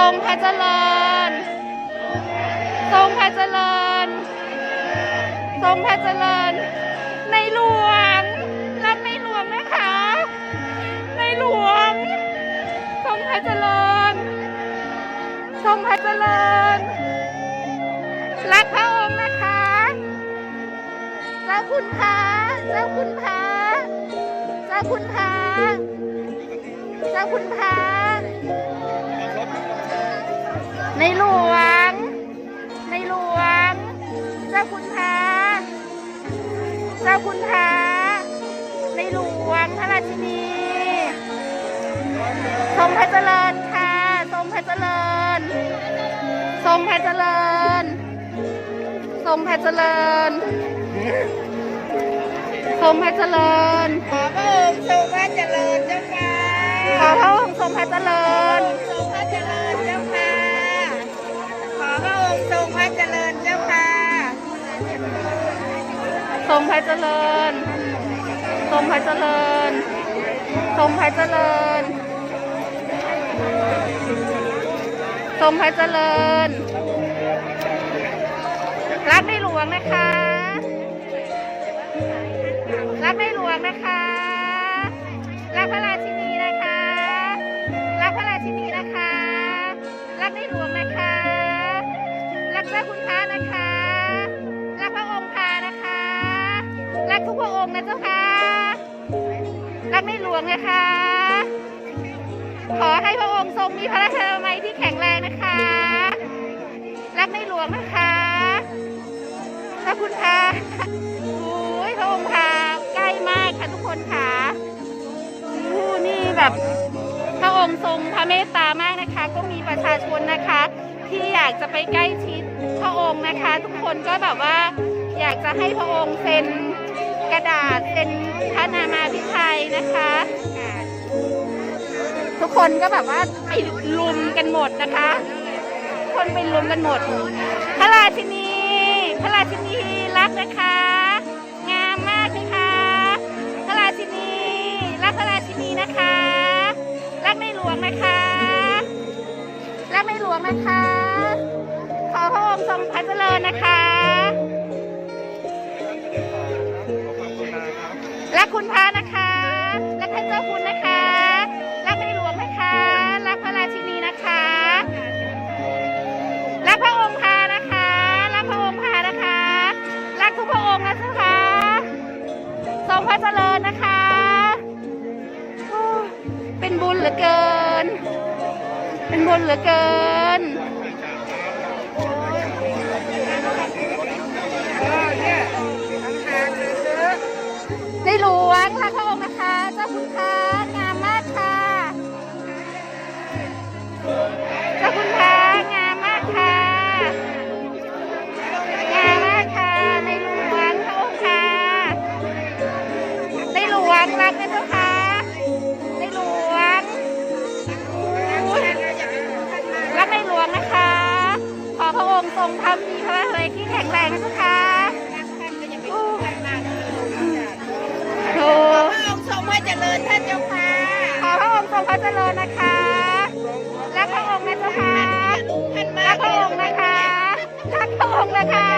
ทรงพระเจริญ ทรงพระเจริญ ทรงพระเจริญ ในหลวง รักในหลวงนะคะ ในหลวง ทรงพระเจริญ ทรงพระเจริญ รักพระองค์นะคะ เจ้าคุณพระเจ้าคุณพระเจ้าคุณพระเจ้าคุณพระ ในหลวง ในหลวง เจ้าคุณพระเจ้าคุณพระในหลวงพระราชินีทรงพระเจริญค่ะทรงพระเจริญทรงพระเจริญทรงพระเจริญทรงพระเจริญขอพระองค์ทรงพระเจริญเจ้าค่ะขอพระองค์ทรงพระเจริญ ทรงพระเจริญทรงพระเจริญทรงพระเจริญทรงพระเจริญ รักในหลวงนะคะ รักในหลวงนะคะ ลวงนะคะ ขอให้พระองค์ทรงมีพระราชนามัยที่แข็งแรงนะคะ รักในหลวงนะคะพระคุณค่ะโอ้ยพระองค์ค่ะ ใกล้มากค่ะทุกคนค่ะอู้นี่แบบพระองค์ทรงพระเมตตามากนะคะ ก็มีประชาชนนะคะ ที่อยากจะไปใกล้ชิดพระองค์นะคะ ทุกคนก็แบบว่า อยากจะให้พระองค์เซ็นกระดาษเซ็น พระนามาพิไทยนะคะ ทุกคนก็แบบว่าไปลุมกันหมดนะคะ คนไปลุมกันหมด พระราชินี พระราชินีรักนะคะ งามมากเลยค่ะพระราชินี รักพระราชินีนะคะ รักในหลวงนะคะ รักในหลวงนะคะ ขอพระองค์ทรงพระเจริญนะคะ คุณพระนะคะ รักท่านเจ้าคุณนะคะ รักในหลวงนะคะ รักพระราชินีนะคะ รักพระองค์พานะคะ รักพระองค์พานะคะ รักทุกพระองค์นะค่ะทรงพระเจริญนะคะ เป็นบุญเหลือเกิน เป็นบุญเหลือเกิน ทรงทำมีพระอะไรที่แข็งแรงนะเจ้าค่ะโอ้ขอพระองค์ทรงพระเจริญท่านเจ้าค่ะขอพระองค์ทรงพระเจริญนะคะรักพระองค์นะเจ้าค่ะท่านมารักกพระองค์นะคะรักพระองค์นะคะรักพระองค์มากนะคะ